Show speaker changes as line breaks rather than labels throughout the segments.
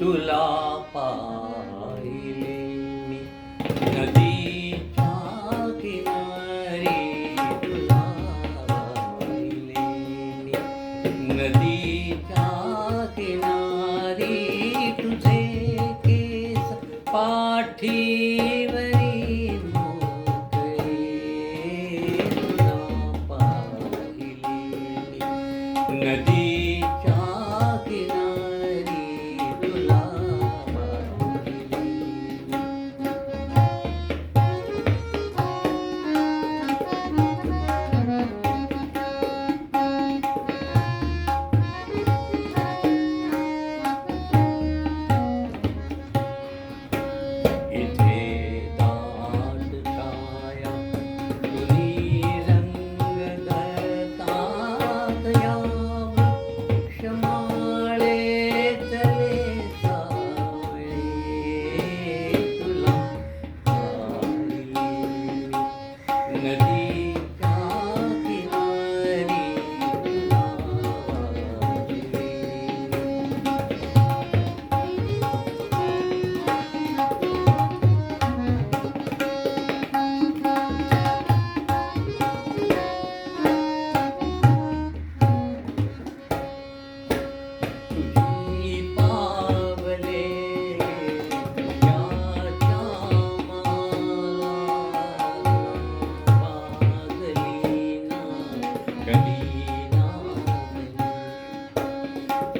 तुला पाहिले मी. नदीच्या किनारी तुला पाहिले मी. नदीच्या किनारी तुझे केस पाठीवरी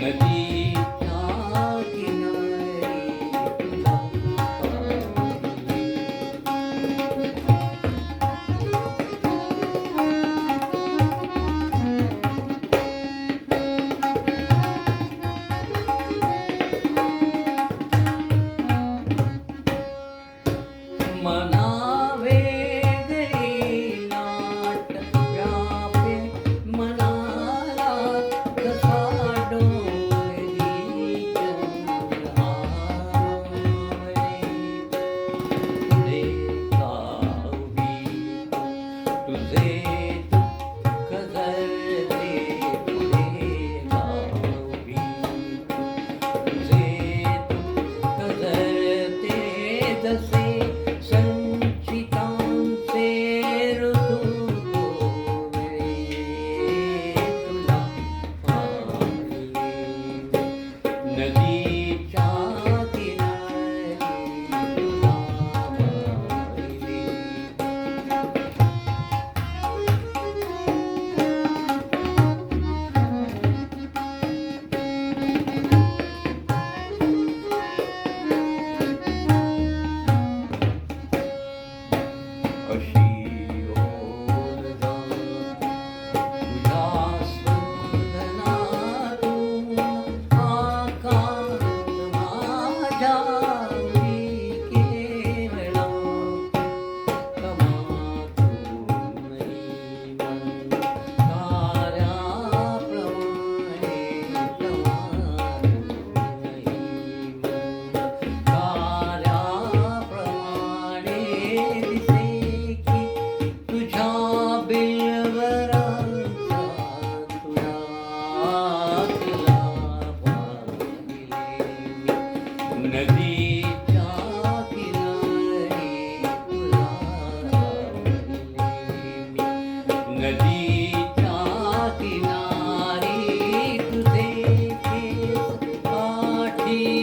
Gracias. Hari